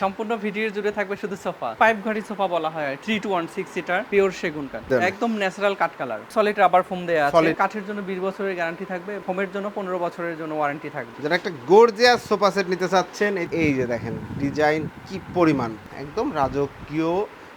সম্পূর্ণ ভিডিও জুড়ে থাকবে শুধু সোফা। পাইপ ঘড়ি সোফা বলা হয় three two one six seater pure সেগুন কাঠ। একদম ন্যাচারাল কাঠ কালার সলিড রাবার ফোম দেয়া আছে। কাঠের জন্য বিশ বছরের গ্যারান্টি থাকবে ফোমের জন্য পনেরো বছরের জন্য ওয়ারেন্টি থাকবে। যারা একটা গর্জিয়াস সোফা সেট নিতে চাচ্ছেন এই- এই যে দেখেন ডিজাইন কি পরিমাণ। একদম রাজকীয়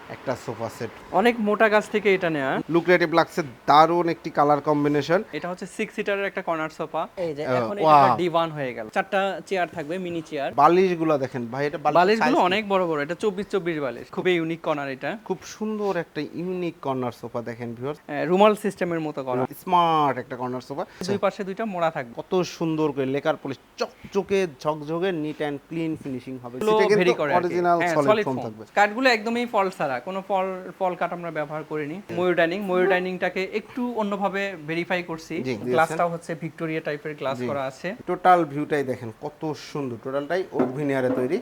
একটা সোফা সেট। অনেক মোটা গাছ থেকে এটা নেওয়া লুক্রেটিভ লাগছে দারুণ একটি কালার কম্বিনেশন এটা হচ্ছে সিক্স সিটারের একটা কর্নার সোফা এই যে এখন এটা ডিভান হয়ে গেল। চারটা চেয়ার থাকবে মিনি চেয়ার বালিশগুলো দেখেন ভাই এটা বালিশ বালিশগুলো অনেক বড় বড় এটা চব্বিশ চব্বিশ বালিশ। খুবই ইউনিক কর্নার এটা। খুব সুন্দর একটা ইউনিক কর্নার সোফা দেখেন ভিউয়ার আহ, রুমাল সিস্টেমের মতো করা স্মার্ট একটা কর্নার সোফা দুই পাশে দুইটা মোড়া থাকবে। কত সুন্দর করে লেকার পলিশ চকচকে ঝকঝকে নিট অ্যান্ড ক্লিন ফিনিশিং হবে। সেটা কিন্তু অরিজিনাল সলিড ফোম ফোম থাকবে। কাঠগুলো একদমই ফল ছাড়া। কোনো ফল ফল কাঠ আমরা ব্যবহার করিনি। ময়ূর ডাইনিং ময়ূর ডাইনিংটাকে একটু অন্যভাবে ভেরিফাই করছি। গ্লাসটাও হচ্ছে ভিক্টোরিয়া টাইপের গ্লাস করা আছে। টোটাল ভিউটাই দেখেন কত সুন্দর। টোটালটাই ওভিনিয়ারে তৈরি।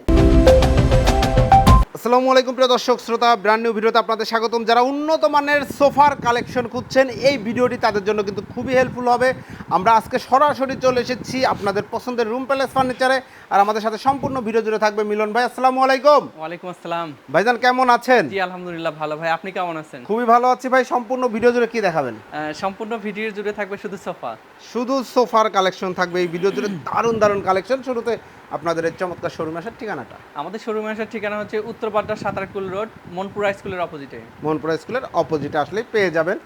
আসসালামু আলাইকুম প্রিয় দর্শক শ্রোতা ব্র্যান্ড নিউ ভিডিওতে আপনাদের স্বাগতম। যারা উন্নত মানের সোফার কালেকশন খুঁজছেন এই ভিডিওটি তাদের জন্য কিন্তু খুবই হেল্পফুল হবে। আমরা আজকে সরাসরি চলে এসেছি আপনাদের পছন্দের রুম প্যালেস ফার্নিচারে আর আমাদের সাথে সম্পূর্ণ ভিডিও জুড়ে থাকবে মিলন ভাই। আসসালামু আলাইকুম। ওয়ালাইকুম আসসালাম। ভাইজান কেমন আছেন? জি আলহামদুলিল্লাহ ভালো ভাই। আপনি কেমন আছেন? খুবই ভালো আছি ভাই। সম্পূর্ণ ভিডিও জুড়ে কি দেখাবেন? সম্পূর্ণ ভিডিও জুড়ে থাকবে শুধু সোফা। শুধু সোফার কালেকশন থাকবে। এই ভিডিও জুড়ে দারুণ দারুণ কালেকশন। শুরুতে আপনাদের এই চমৎকার শোরুম আসার ঠিকানাটা। আমাদের শোরুমে আসার ঠিকানা হচ্ছে উত্তর বাড্ডা সাঁতারকুল রোড মনপুরা স্কুলের অপোজিটে মোহনপুরা স্কুলের অপোজিটে আসলে পেয়ে যাবেন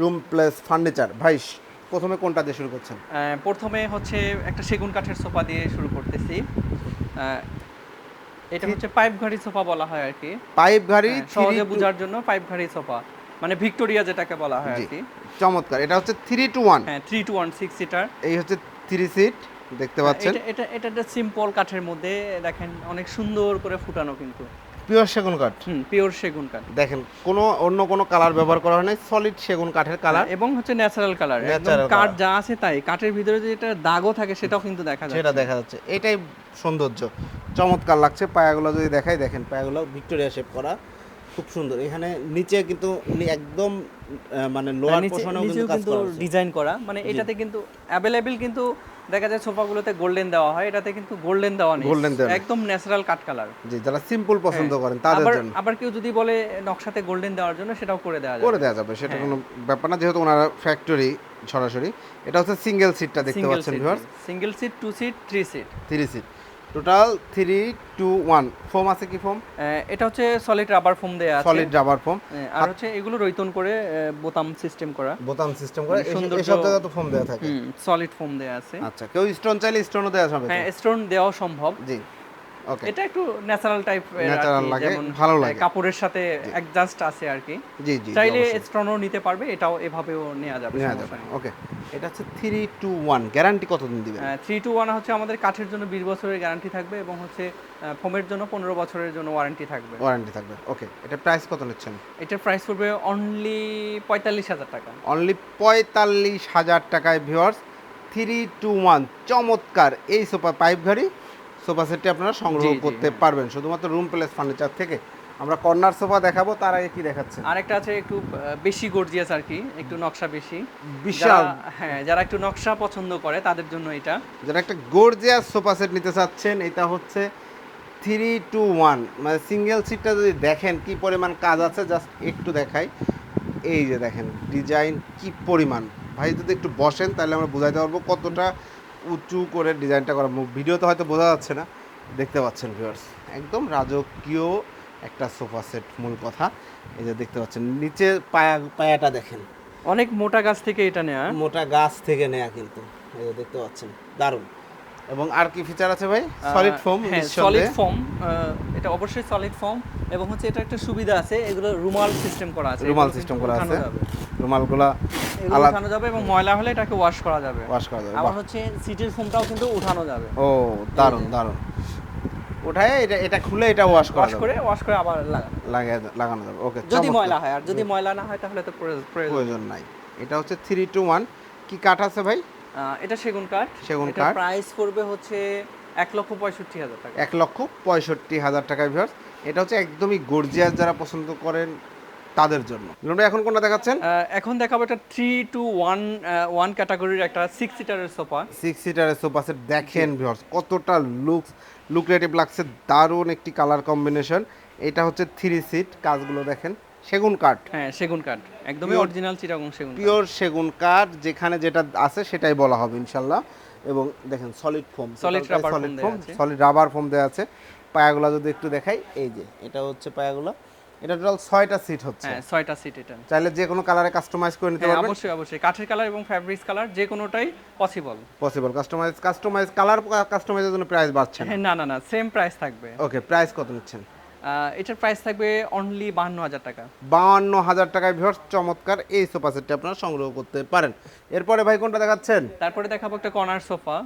রুম প্লেস ফার্নিচার। ভাই প্রথমে কোনটা দিয়ে শুরু করছেন? প্রথমে হচ্ছে একটা সেগুন কাঠের সোফা দিয়ে শুরু করতেছি। এটা হচ্ছে পাইপ ঘাড়ি সোফা বলা হয় আর কি। পাইপ গাড়ি হ্যাঁ, সহজে বোঝার জন্য পাইপ ঘাড়ি সোফা মানে ভিক্টোরিয়া যেটাকে বলা হয় আর কি। চমৎকার। এটা হচ্ছে থ্রি টু ওয়ান। হ্যাঁ three two one six seater. এই হচ্ছে থ্রি সিট দেখতে পাচ্ছেন। এটা এটা এটা একটা সিম্পল কাঠের মধ্যে দেখেন অনেক সুন্দর করে ফুটানো কিন্তু। পিওর সেগুন কাঠ। হুম পিওর সেগুন কাঠ। দেখেন কোনো অন্য কোনো কালার ব্যবহার করা হয় নাই সলিড সেগুন কাঠের কালার এবং হচ্ছে ন্যাচারাল কালার একদম কাঠ যা আছে তাই কাঠের ভিতরে যে এটা দাগও থাকে সেটাও কিন্তু দেখা যায় সেটা দেখা যাচ্ছে। এটাই সৌন্দর্য। চমৎকার লাগছে পায়াগুলো যদি দেখাই দেখেন পায়াগুলো ভিক্টোরিয়া শেপ করা। খুব সুন্দর। এখানে নিচে কিন্তু একদম মানে লোয়ার পোর্শনেও কিন্তু ডিজাইন করা মানে এটাতে কিন্তু অ্যাভেলেবেল কিন্তু দেখা যায় সোফাগুলোতে গোল্ডেন দেওয়া হয় এটাতে কিন্তু গোল্ডেন দেওয়া নেই। গোল্ডেন একদম ন্যাচারাল কাট কালার জি যারা সিম্পল পছন্দ করেন তাদের আবার জন্য। আবার কেউ যদি বলে নকশাতে গোল্ডেন দেওয়ার জন্য সেটাও করে দেওয়া যাবে। করে দেওয়া যাবে সেটা কোনো ব্যাপার না যেহেতু ওনারা ফ্যাক্টরি সরাসরি। এটা হচ্ছে সিঙ্গেল সিটটা দেখতে পাচ্ছেন viewers single seat two seat three seat three seat total three two one foam আছে কি ফোম এটা হচ্ছে সলিড রাবার ফোম দেয়া আছে। সলিড রাবার ফোম আর হচ্ছে এগুলো রৈতন করে বোতাম সিস্টেম করা। বোতাম সিস্টেম করা। সুন্দর সব জায়গা তো ফোম দেওয়া থাকে। সলিড ফোম দেয়া আছে। আচ্ছা কেউ স্টোন চাইলে স্টোনও দেওয়া যাবে তো? হ্যাঁ স্টোন দেওয়া সম্ভব। জি। এটা একটু ন্যাচারাল টাইপ Natural লাগে, ভালো লাগে। কাপড়ের সাথে অ্যাডজাস্ট আছে আর কি। জি জি চাইলে স্টোনও নিতে পারবে এটাও এভাবেও নেওয়া যাবে নেওয়া যাবে ওকে এটা হচ্ছে থ্রি টু ওয়ান গ্যারান্টি কতদিন দিবেন? থ্রি টু ওয়ান হচ্ছে আমাদের কাঠের জন্য বিশ বছরের গ্যারান্টি থাকবে এবং হচ্ছে ফোমের জন্য পনেরো বছরের জন্য ওয়ারেন্টি থাকবে। ওয়ারেন্টি থাকবে ওকে এটা প্রাইস কত নিচ্ছেন? এটার প্রাইস পড়বে অনলি পঁয়তাল্লিশ হাজার টাকা। অনলি পঁয়তাল্লিশ হাজার টাকায় ভিওয়ার্স থ্রি টু ওয়ান চমৎকার। এই সোফা পাইপ ঘড়ি সোফা সেটটি আপনারা সংগ্রহ করতে পারবেন। শুধুমাত্র রুম প্লেস ফার্নিচার থেকে। আমরা কর্নার সোফা দেখাবো তার আগে কি দেখাচ্ছেন? আরেকটা আছে একটু বেশি গর্জিয়াস আর কি একটু নকশা বেশি। বিশাল। হ্যাঁ যারা একটু নকশা পছন্দ করে তাদের জন্য এটা। যারা একটা গর্জিয়াস সোফা সেট নিতে চাচ্ছেন এটা হচ্ছে থ্রি টু ওয়ান মানে সিঙ্গেল সিটটা যদি দেখেন কি পরিমাণ কাজ আছে জাস্ট একটু দেখাই। এই যে দেখেন ডিজাইন কি পরিমাণ। ভাই যদি একটু বসেন তাহলে আমরা বোঝাইতে পারব কতটা উঁচু করে ডিজাইনটা করা ভিডিওতে হয়তো বোঝা যাচ্ছে না। দেখতে পাচ্ছেন ভিউয়ার্স একদম রাজকীয় একটা সোফা সেট মূল কথা। এই যে দেখতে পাচ্ছেন নিচে পায়া পায়াটা দেখেন। অনেক মোটা গাছ থেকে এটা নেওয়া মোটা গাছ থেকে নেয়া কিন্তু। এই যে দেখতে পাচ্ছেন দারুণ। এবং আর কি ফিচার আছে ভাই? সলিড ফোম হ্যাঁ সলিড ফোম এটা অবশ্যই সলিড ফোম এবং হচ্ছে এটা একটা সুবিধা আছে এগুলো রুমাল সিস্টেম করা আছে। রুমাল সিস্টেম করা আছে। রুমালগুলা এগুলো উঠানো যাবে এবং ময়লা হলে এটাকে ওয়াশ করা যাবে। ওয়াশ করা যাবে আবার হচ্ছে সিটের ফোমটাও কিন্তু উঠানো যাবে। ও দারুণ দারুণ। ওঠায় এটা এটা খুলে এটা ওয়াশ করা ওয়াশ করে ওয়াশ করে আবার লাগানো লাগানো যাবে ওকে যদি ময়লা হয় আর যদি ময়লা না হয় তাহলে তো প্রয়োজন- নাই। এটা হচ্ছে থ্রি টু ওয়ান কি কাঠ আছে ভাই? এটা সেগুন কাঠ। সেগুন কাঠ। প্রাইস পড়বে হচ্ছে এক লক্ষ পঁয়ষট্টি হাজার টাকা। এক লক্ষ পঁয়ষট্টি হাজার টাকায় ভিউয়ার্স এটা হচ্ছে একদমই গর্জিয়াস যারা পছন্দ করেন তাদের জন্য। এখন কোনটা দেখাচ্ছেন? এখন দেখাবো একটা থ্রি টু ওয়ান ওয়ান ক্যাটাগরির একটা সিক্স সিটারের সোফা সিক্স সিটারের সোফা সেট দেখেন কতটা লুকস লুকরেটিভ লাগছে দারুণ একটি কালার কম্বিনেশন এটা হচ্ছে থ্রি সিট কাজগুলো দেখেন সেগুন কাঠ। হ্যাঁ সেগুন কাঠ। একদমই অরিজিনাল চিটাগং সেগুন পিওর সেগুন কাঠ যেখানে যেটা আছে সেটাই বলা হবে ইনশাল্লাহ। এবং দেখেন সলিড ফোম সলিড দেয়া ফোম। সলিড রাবার ফোম দেওয়া আছে। পায়াগুলো যদি একটু দেখাই এই যে এটা হচ্ছে পায়াগুলো। এটা টোটাল ছয়টা সিট হচ্ছে। হ্যাঁ ছয়টা সিট এটা। চাইলে যে কোনো কালারে কাস্টমাইজ করে নিতে হ্যাঁ পারবেন। অবশ্যই অবশ্যই। কাঠের কালার এবং ফ্যাব্রিক্স কালার যে কোনোটাই possible possible customise customise colour কাস্টমাইজের জন্য প্রাইস বাড়ছে না। হ্যাঁ না না না সেম প্রাইস থাকবে। ওকে প্রাইস কত নিচ্ছেন? এটার প্রাইস থাকবে অনলি বাহান্ন হাজার টাকা। বাউান্ন হাজার টাকায় ভিউয়ার্স চমৎকার। এই সোফা সেটটি আপনারা সংগ্রহ করতে পারেন। এরপরে ভাই কোনটা দেখাচ্ছেন? তারপরে দেখাবো একটা কর্নার সোফা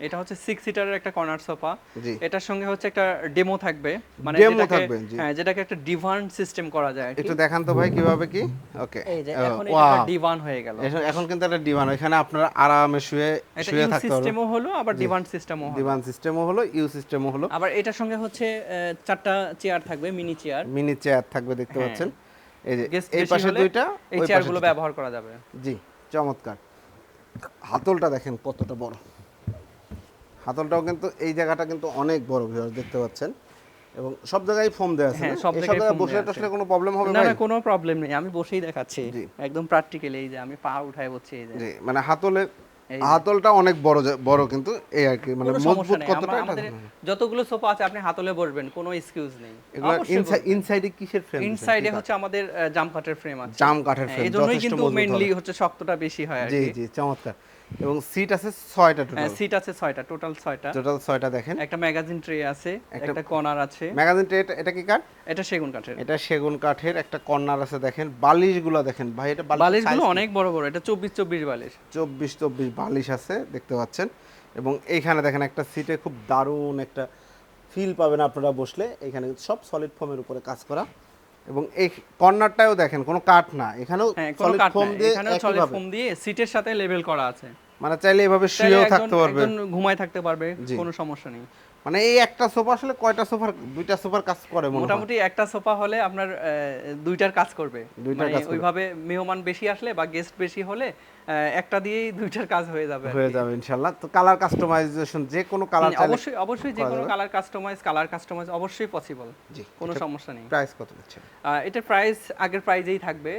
এটা হচ্ছে সিক্স সিটারের একটা কর্নার সোফা জি। এটার সঙ্গে হচ্ছে একটা ডেমো থাকবে। মানে যেটাকে থাকবে, জি। হ্যাঁ যেটাকে একটা ডিভান সিস্টেম করা যায় একটু দেখান তো ভাই কীভাবে কি? ওকে এই যে এখন এটা ডিভান হয়ে গেল। এখন কিন্তু একটা ডিভান এখানে আপনারা আরামে শুয়ে শুয়ে থাকতে পারবেন। সিস্টেমও হলো আবার ডিভান সিস্টেমও হলো। ডিভান সিস্টেমও হলো ইউ সিস্টেমও হলো। আবার এটার সঙ্গে হচ্ছে আহ, চারটা চেয়ার থাকবে মিনি চেয়ার মিনি চেয়ার থাকবে দেখতে হ্যাঁ। পাচ্ছেন। এই যে এই পাশে দুইটা এই ওই চেয়ারগুলো ব্যবহার করা যাবে। জি চমৎকার। হাতলটা দেখেন কতটা বড়। হাতলটাও কিন্তু এই জায়গাটা কিন্তু অনেক বড় ভিউয়ার্স দেখতে পাচ্ছেন। এবং সব জায়গায় ফোম দেওয়া আছে হ্যাঁ, সব জায়গায় বসে দেয়া। টসলে কোনো প্রবলেম হবে না না কোনো প্রবলেম নেই। আমি বসেই দেখাচ্ছি। একদম প্র্যাকটিক্যালি এই যে আমি পা উঠায় বলছি এই যে। মানে হাতলে হাতলটা অনেক বড় বড় কিন্তু এই আর কি মানে মজবুত কতটা যতগুলো সোফা আছে আপনি হাতলে বসবেন কোনো এক্সকিউজ নেই। এগুলো ইনসাইডে কিসের ফ্রেম ইনসাইডে হচ্ছে আমাদের জাম কাঠের ফ্রেম আছে। জাম কাঠের হ্যাঁ, ফ্রেম এই জন্যই কিন্তু মেইনলি হচ্ছে শক্তটা বেশি হয় আর কি। জি জি চমৎকার। এবং সিট আছে ছয়টা টোটাল সিট আছে ছয়টা টোটাল ছয়টা। টোটাল ছয়টা দেখেন। একটা ম্যাগাজিন ট্রে আছে একটা- কর্নার আছে। ম্যাগাজিন ট্রে এটা কি কাঠ? এটা সেগুন কাঠের। এটা সেগুন কাঠের একটা কর্নার আছে দেখেন। বালিশগুলো দেখেন ভাই এটা বালিশ বালিশগুলো অনেক বড় বড় এটা চব্বিশ চব্বিশ বালিশ। চব্বিশ চব্বিশ বালিশ আছে দেখতে পাচ্ছেন। এবং এইখানে দেখেন একটা সিটে খুব দারুণ একটা ফিল পাবেন আপনারা বসলে। এখানে সব সলিড ফোমের উপরে কাজ করা। এবং এই কর্নারটাও দেখেন কোনো কাঠ না। এখানেও হ্যাঁ সলিড ফোম দিয়ে এখানেও সলিড ফোম দিয়ে সিটের সাথে লেভেল করা আছে। মানে চাইলে এভাবে শুয়েও থাকতে পারবে। ঘুমায় থাকতে পারবে কোনো সমস্যা নেই। মানে এই একটা সোফা আসলে কয়টা সোফার দুইটা সোফার কাজ করে মোটামুটি একটা সোফা হলে আপনার দুইটার কাজ করবে। দুইটার মানে কাজ ওইভাবে মেহমান বেশি আসলে বা গেস্ট বেশি হলে একটা দিয়েই দুইটার কাজ হয়ে যাবে হয়ে যাবে ইনশাআল্লাহ তো কালার কাস্টমাইজেশন যে কোনো কালার হুম, অবশ্যই অবশ্যই যে কোনো কালার কাস্টমাইজ কালার কাস্টমাইজ অবশ্যই পসিবল জি কোনো সমস্যা নেই। প্রাইস কত আহ, এটার প্রাইস আগের প্রাইজেই থাকবে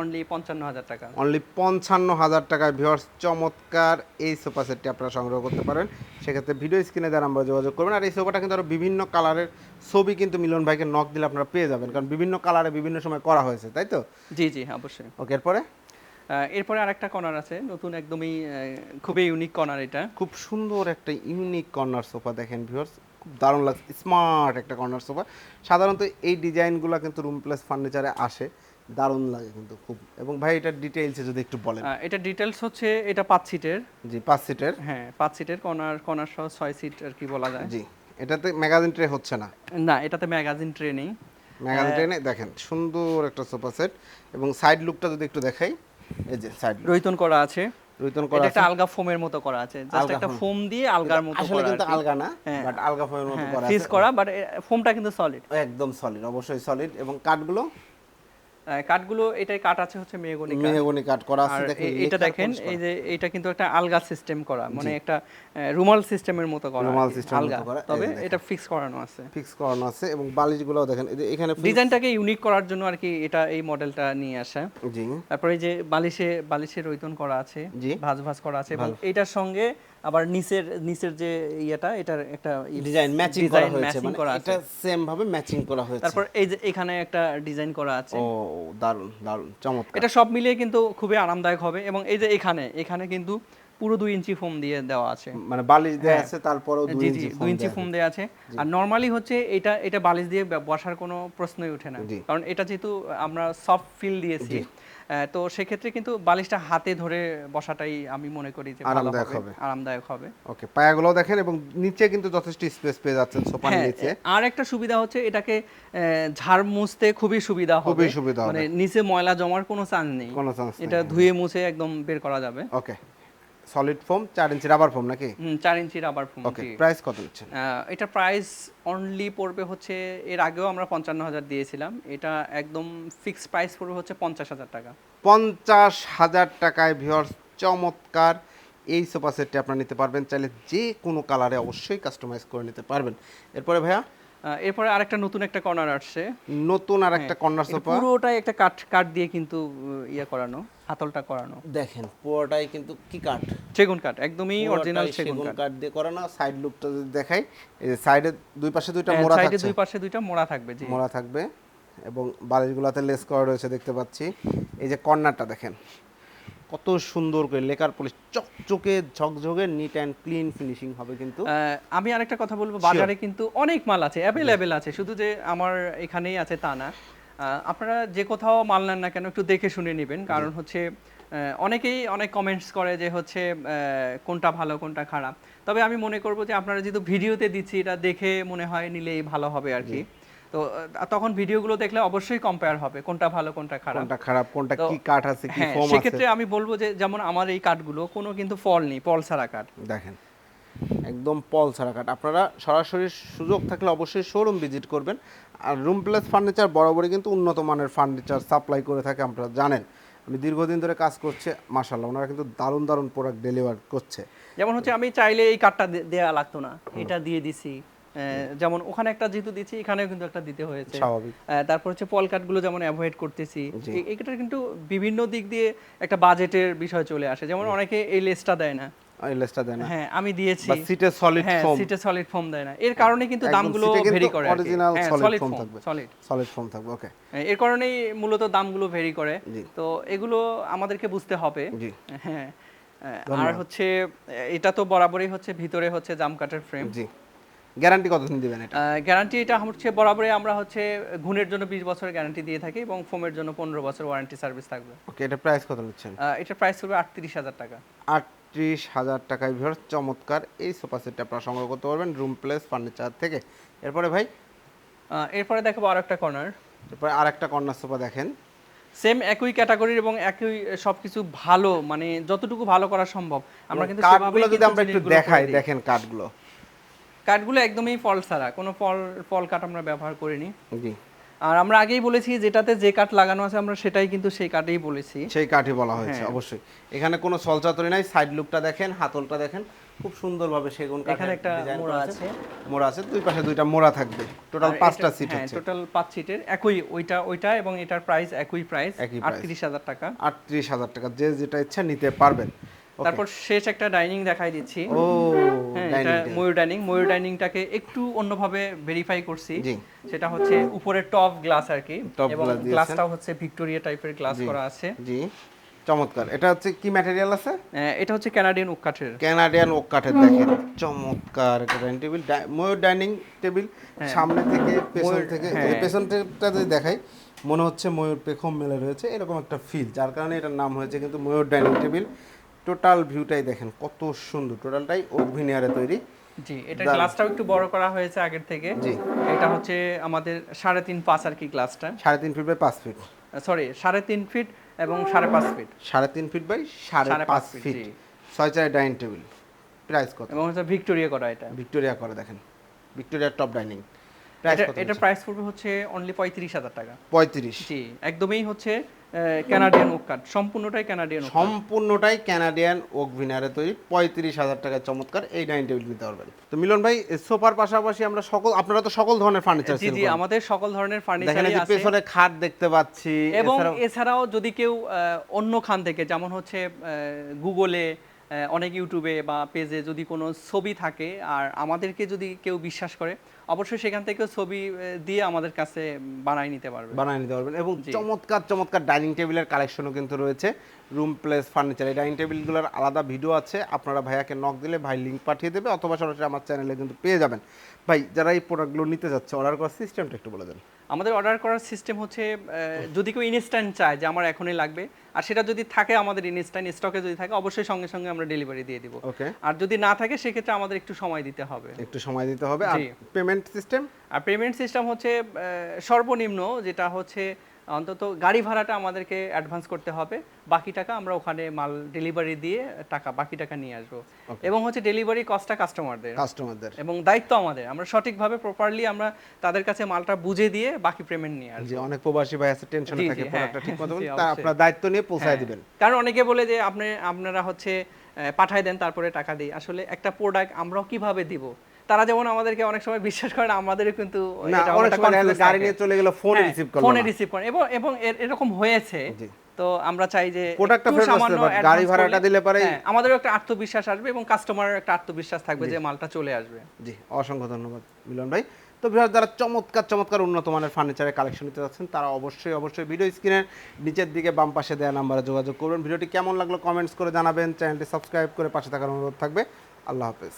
অনলি পঞ্চান্ন হাজার টাকা। অনলি পঞ্চান্ন হাজার টাকায় ভিউয়ার্স চমৎকার এই সোফা সেটটি আপনারা সংগ্রহ করতে পারেন। সেক্ষেত্রে ভিডিও স্ক্রিনে দ্বারা আমরা যোগাযোগ করবেন। আর এই সোফাটা কিন্তু আরও বিভিন্ন কালারের ছবি কিন্তু মিলন ভাইকে নক দিলে আপনারা পেয়ে যাবেন। কারণ বিভিন্ন কালারে বিভিন্ন সময় করা হয়েছে তাই তো? জি জি অবশ্যই। ওকে এরপরে? এরপরে আরেকটা কর্নার আছে নতুন একদমই খুবই ইউনিক কর্নার এটা। খুব সুন্দর একটা ইউনিক কর্নার সোফা দেখেন ভিউয়ার্স খুব দারুণ লাগছে স্মার্ট একটা কর্নার সোফা সাধারণত এই ডিজাইনগুলো কিন্তু রুম প্লাস ফার্নিচারে আসে দারুণ লাগে কিন্তু খুব। এবং ভাই এটার ডিটেইলসে যদি একটু বলেন। এটা ডিটেইলস হচ্ছে এটা পাঁচ সিটের জি পাঁচ সিটের হ্যাঁ পাঁচ সিটের কর্নার কর্নার সহ ছয় সিট আর কি বলা যায়। জি এটাতে ম্যাগাজিন ট্রে হচ্ছে না। না এটাতে ম্যাগাজিন ট্রে নেই। ম্যাগাজিন ট্রেনে দেখেন সুন্দর একটা সোফা সেট এবং সাইড লুকটা যদি একটু দেখাই। এই যে সাইড রৈতন করা আছে। রৈতন করা একটা আলগা ফোমের মতো করা আছে। জাস্ট একটা ফোম। দিয়ে আলগার মতো আসলে করা কিন্তু আলগা না হ্যাঁ। বাট আলগা ফোমের মতো করা ফিস আছে। করা বাট ফোমটা কিন্তু সলিড একদম সলিড অবশ্যই সলিড এবং কাঠগুলো কাঠগুলো এটাই কাঠ আছে হচ্ছে মেহগনি মেহগনি কাঠ করা আছে দেখেন এটা দেখেন এই যে এটা কিন্তু একটা আলগা সিস্টেম করা মানে একটা রুমাল সিস্টেমের মতো করা রুমাল এর মতো আলগা। করা, তবে এটা ফিক্স করানো আছে। ফিক্স করানো আছে এবং বালিশগুলোও দেখেন এই যে এখানে ডিজাইনটাকে ইউনিক করার জন্য আর কি এটা এই মডেলটা নিয়ে আসা। জি। তারপরে এই যে বালিশে বালিশের রৈতন করা আছে। ভাঁজ ভাঁজ করা আছে এবং এটার সঙ্গে আবার নিচের নিচের যে ইয়েটা এটার একটা ডিজাইন ম্যাচিং করা হয়েছে মানে এটা সেম ভাবে ম্যাচিং করা হয়েছে। তারপর এই যে এখানে একটা ডিজাইন করা আছে। ও দারুণ দারুণ চমৎকার। এটা সব মিলিয়ে কিন্তু খুবই আরামদায়ক হবে এবং এই যে এখানে এখানে কিন্তু পুরো দুই ইঞ্চি ফোম দিয়ে দেওয়া আছে। মানে বালিশ দেওয়া আছে তারপরেও দুই ইঞ্চি দুই ইঞ্চি ফোম দেওয়া আছে। আর নর্মালি হচ্ছে এটা এটা বালিশ দিয়ে বসার কোনো প্রশ্নই ওঠে না। কারণ এটা যেহেতু আমরা সফট ফিল দিয়েছি তো সেক্ষেত্রে কিন্তু বালিশটা হাতে ধরে বসাটাই আমি মনে করি যে আরামদায়ক হবে। আরামদায়ক হবে। ওকে পায়াগুলো দেখেন এবং নিচে কিন্তু যথেষ্ট স্পেস পেয়ে যাচ্ছেন সোফার হ্যাঁ নিচে। আর একটা সুবিধা হচ্ছে এটাকে ঝাড় মুছতে খুবই সুবিধা হবে। খুবই সুবিধা মানে নিচে ময়লা জমার কোনো চান্স নেই। কোনো চান্স এটা ধুয়ে মুছে একদম বের করা যাবে। ওকে। সলিড ফোম চার ইঞ্চি রাবার ফোম নাকি? হুম, চার inch rubber foam okay price কত নিচ্ছেন এটা প্রাইস অনলি পড়বে হচ্ছে এর আগেও আমরা পঞ্চান্ন হাজার দিয়েছিলাম এটা একদম ফিক্সড প্রাইস পড়বে হচ্ছে পঞ্চাশ হাজার টাকা। পঞ্চাশ হাজার টাকায় ভিওর্স চমৎকার। এই সোফা সেটটি আপনারা নিতে পারবেন চাইলে যে কোনো কালারে অবশ্যই কাস্টমাইজ করে নিতে পারবেন। এরপরে ভাইয়া? এরপরে আরেকটা নতুন একটা কর্নার আসছে। নতুন আর একটা কর্নার সোফা। পুরোটাই একটা কাঠ কাঠ দিয়ে কিন্তু ইয়ে করানো হাতলটা করানো। দেখেন পুরোটাই কিন্তু কি কাঠ? সেগুন কাঠ একদমই অরিজিনাল সেগুন কাঠ। কাঠ দিয়ে করানো সাইড লুকটা যদি দেখাই এই যে সাইডে দুই পাশে দুইটা মোড়া সাইডে দুই পাশে দুইটা মোড়া থাকবে জি। মোড়া থাকবে এবং বালিশগুলোতে লেস করা রয়েছে দেখতে পাচ্ছি। এই যে কর্নারটা দেখেন কত সুন্দর করে লেকার পলিশ চকচকে ঝকঝকে নিট অ্যান্ড ক্লিন ফিনিশিং হবে কিন্তু। আমি আরেকটা কথা বলব বাজারে কিন্তু অনেক মাল আছে অ্যাভেলেবেল আছে শুধু যে আমার এখানেই আছে তা না। আপনারা যে কোথাও মাল নেন না কেন একটু দেখে শুনে নেবেন কারণ হচ্ছে অনেকেই অনেক কমেন্টস করে যে হচ্ছে কোনটা ভালো কোনটা খারাপ। তবে আমি মনে করব যে আপনারা যেহেতু ভিডিওতে দিচ্ছি এটা দেখে মনে হয় নিলেই ভালো হবে আর কি। তো তখন ভিডিওগুলো দেখলে অবশ্যই কম্পেয়ার হবে কোনটা ভালো কোনটা খারাপ। কোনটা খারাপ কোনটা কি কাঠ আছে কি হ্যাঁ ফোম আছে। সেক্ষেত্রে আমি বলব যে যেমন আমার এই কাঠগুলো কোনো কিন্তু ফল নেই ফল ছাড়া কাঠ। দেখেন একদম পল ছাড়া কাঠ। আপনারা সরাসরি সুযোগ থাকলে অবশ্যই শোরুম ভিজিট করবেন। আর রুম প্লেস ফার্নিচার বরাবরই কিন্তু উন্নত মানের ফার্নিচার সাপ্লাই করে থাকে আপনারা জানেন। আমি দীর্ঘদিন ধরে কাজ করছে মাশাল্লাহ ওনারা কিন্তু দারুণ দারুণ প্রোডাক্ট ডেলিভার করছে। যেমন হচ্ছে আমি চাইলে এই কার্ডটা দেয়া লাগতো না। এটা দিয়ে দিছি যেমন ওখানে একটা যেহেতু দিচ্ছি এখানেও কিন্তু একটা দিতে হয়েছে। স্বাভাবিক। তারপর হচ্ছে পল কাটগুলো যেমন অ্যাভয়েড করতেছি। এটার কিন্তু বিভিন্ন দিক দিয়ে একটা বাজেটের বিষয় চলে আসে। যেমন অনেকে এই লেসটা দেয় না। লেসটা দেয় না। হ্যাঁ আমি দিয়েছি। সিটে সলিড হ্যাঁ ফোম সিটে সলিড ফোম দেয় না। এর কারণে কিন্তু দামগুলো ভেরি করে সলিড ফোম থাকবে। সলিড সলিড ফোম থাকবে ওকে এর কারণেই মূলত দামগুলো ভেরি করে। তো এগুলো আমাদেরকে বুঝতে হবে। হ্যাঁ আর হচ্ছে এটা তো বরাবরই হচ্ছে ভিতরে হচ্ছে জাম কাঠের ফ্রেম জি। গ্যারান্টি কতদিন দিবেন এটা? গ্যারান্টি এটা হচ্ছে বরাবরই আমরা হচ্ছে ঘুণের জন্য বিশ বছরের গ্যারান্টি দিয়ে থাকি এবং ফোমের জন্য পনেরো বছর ওয়ারেন্টি সার্ভিস থাকবে। ওকে এটা প্রাইস কত নিচ্ছেন? এটার প্রাইস আটত্রিশ হাজার টাকা। আটত্রিশ হাজার টাকায় ভিড় চমৎকার। এই সোফা সেটটা আপনারা সংগ্রহ করতে পারবেন রুম প্লেস ফার্নিচার থেকে। এরপরে ভাই? এরপরে দেখাবো আর একটা কর্নার এরপরে আরেকটা কর্নার সোফা দেখেন। সেম একই ক্যাটাগরির এবং একই সবকিছু ভালো মানে যতটুকু ভালো করা সম্ভব। আমরা কিন্তু কাঠগুলো যদি আমরা একটু দেখাই। দেখেন কাঠগুলো কাঠগুলো একদমই ফল ছাড়া কোনো ফল ফল কাঠ আমরা ব্যবহার করিনি। জি। আর আমরা আগেই বলেছি যেটাতে যে কাঠ লাগানো আছে আমরা সেটাই কিন্তু সেই কাঠেই বলেছি। সেই কাঠই বলা হয়েছে হ্যাঁ। অবশ্যই। এখানে কোনো সলচাতুরি নাই সাইড লুকটা দেখেন হাতলটা দেখেন খুব সুন্দরভাবে সেগুন কাঠের এখানে একটা মোড়া আছে। মোড়া আছে দুই পাশে দুইটা মোড়া থাকবে টোটাল পাঁচটা সিট হচ্ছে। টোটাল পাঁচ সিটের একই ওইটা ওইটা এবং এটার প্রাইস একই প্রাইস একই price। আটত্রিশ হাজার টাকা। আটত্রিশ হাজার টাকা যে যেটা ইচ্ছা নিতে পারবেন. তারপর শেষ একটা ডাইনিং দেখাই দিচ্ছি। ও হ্যাঁ এটা ময়ূর ডাইনিং ময়ূর ডাইনিংটাকে একটু অন্যভাবে ভেরিফাই করছি। সেটা হচ্ছে উপরে টপ গ্লাস আর কি এবং গ্লাসটাও হচ্ছে ভিক্টোরিয়া টাইপের গ্লাস করা আছে। জি। চমৎকার। এটা হচ্ছে কি ম্যাটেরিয়াল আছে? এটা হচ্ছে কানাডিয়ান ওক কাঠের। ক্যানাডিয়ান ওক কাঠের দেখেন। চমৎকার ডাইনিং টেবিল ময়ূর ডাইনিং টেবিল সামনে থেকে পেছন থেকে হ্যাঁ। এই পেছনটা যদি দেখাই মনে হচ্ছে ময়ূর পেখম মেলে রয়েছে। এরকম একটা ফিল যার কারণে এটার নাম হয়েছে কিন্তু ময়ূর ডাইনিং টেবিল টোটাল ভিউটাই দেখেন কত সুন্দর। টোটালটাই ওক ভিনিয়ারে তৈরি। জি এটা গ্লাসটাও একটু বড় করা হয়েছে আগের থেকে। জি। এটা হচ্ছে আমাদের সাড়ে তিন পাঁচ আর কি গ্লাসটা সাড়ে তিন ফিট বাই পাঁচ ফিট সরি সাড়ে তিন ফিট এবং সাড়ে পাঁচ ফিট সাড়ে তিন ফিট বাই সাড়ে পাঁচ ফিট ছয় চার ডাইনিং টেবিল প্রাইস কত? এবং হচ্ছে ভিক্টোরিয়া করা এটা। ভিক্টোরিয়া করা দেখেন। ভিক্টোরিয়া টপ ডাইনিং এটা প্রাইস পড়বে হচ্ছে অনলি পঁয়ত্রিশ হাজার টাকা। পঁয়ত্রিশ। জি একদমই হচ্ছে কানাডিয়ান ওক কাঠ সম্পূর্ণটাই কাঠ। সম্পূর্ণটাই ক্যানাডিয়ান ওক ভিনারে তৈরি পঁয়ত্রিশ হাজার টাকায় চমৎকার এই ডাইনিং টেবিল নিতে পারবেন। তো মিলন ভাই সোফার পাশাপাশি আমরা সকল আপনারা তো সকল ধরনের ফার্নিচার জি জি আমাদের সকল ধরনের যে আছে। পেছনে খাট দেখতে পাচ্ছি এবং এছাড়াও- যদি কেউ অন্য খান থেকে যেমন হচ্ছে গুগলে অনেক ইউটিউবে বা পেজে যদি কোনো ছবি থাকে আর আমাদেরকে যদি কেউ বিশ্বাস করে অবশ্যই সেখান থেকেও ছবি দিয়ে আমাদের কাছে বানাই নিতে পারবে। বানায় নিতে পারবেন এবং চমৎকার চমৎকার ডাইনিং টেবিলের কালেকশনও কিন্তু রয়েছে। রুম প্লেস ফার্নিচার এই ডাইনিং টেবিলগুলোর আলাদা ভিডিও আছে। আপনারা ভাইয়াকে নক দিলে ভাই লিঙ্ক পাঠিয়ে দেবে অথবা সরাসরি আমার চ্যানেলে কিন্তু পেয়ে যাবেন। ভাই যারা এই প্রোডাক্টগুলো নিতে যাচ্ছে অর্ডার করার সিস্টেমটা একটু বলে দেন। আমাদের অর্ডার করার সিস্টেম হচ্ছে যদি কেউ ইনস্ট্যান্ট চায় যে আমার এখনই লাগবে আর সেটা যদি থাকে আমাদের ইনস্ট্যান্ট স্টকে যদি থাকে অবশ্যই সঙ্গে সঙ্গে আমরা ডেলিভারি দিয়ে দিব। ওকে আর যদি না থাকে সেক্ষেত্রে আমাদের একটু সময় দিতে হবে। একটু সময় দিতে হবে। আর। পেমেন্ট সিস্টেম আর পেমেন্ট সিস্টেম হচ্ছে সর্বনিম্ন যেটা হচ্ছে অন্তত গাড়ি ভাড়াটা আমাদেরকে অ্যাডভান্স করতে হবে। বাকি টাকা আমরা ওখানে মাল ডেলিভারি দিয়ে টাকা বাকি টাকা নিয়ে আসব। এবং হচ্ছে ডেলিভারি কস্টটা কাস্টমারদের কাস্টমারদের এবং দায়িত্ব আমাদের। আমরা সঠিকভাবে প্রপারলি আমরা তাদের কাছে মালটা বুঝে দিয়ে বাকি পেমেন্ট নিয়ে আসব। যে অনেক প্রবাসী ভাই আছে টেনশনে থাকে হ্যাঁ। প্রোডাক্টটা ঠিক মতো জি, তার আপনার দায়িত্ব নিয়ে পৌঁছায় হ্যাঁ, দিবেন। কারণ অনেকে বলে যে আপনি আপনারা হচ্ছে পাঠায় দেন তারপরে টাকা দিই। আসলে একটা প্রোডাক্ট আমরাও কীভাবে দিব? তারা যেমন আমাদেরকে অনেক সময় বিশ্বাস করেন আমাদেরও কিন্তু অনেক সময় গাড়ি নিয়ে চলে গেল ফোনে রিসিভ করল ফোনে রিসিভ করেন এবং এবং এরকম হয়েছে তো আমরা চাই যে প্রোডাক্টটা ফেরত আসতে সামান্য গাড়ি ভাড়াটা দিলে পরেই- হ্যাঁ, আমাদেরও একটা আত্মবিশ্বাস আসবে এবং কাস্টমারের একটা আত্মবিশ্বাস থাকবে যে মালটা চলে আসবে। জি অসংখ্য ধন্যবাদ মিলন ভাই। তো ভিউয়ার যারা চমৎকার চমৎকার উন্নত মানের ফার্নিচারের কালেকশন নিতে যাচ্ছেন তারা অবশ্যই অবশ্যই ভিডিও স্ক্রিনের নিচের দিকে বাম পাশে দেওয়া নাম্বারে যোগাযোগ করবেন ভিডিওটি কেমন লাগল কমেন্টস করে জানাবেন। চ্যানেলটি সাবস্ক্রাইব করে পাশে থাকার অনুরোধ থাকবে। আল্লাহ হাফেজ।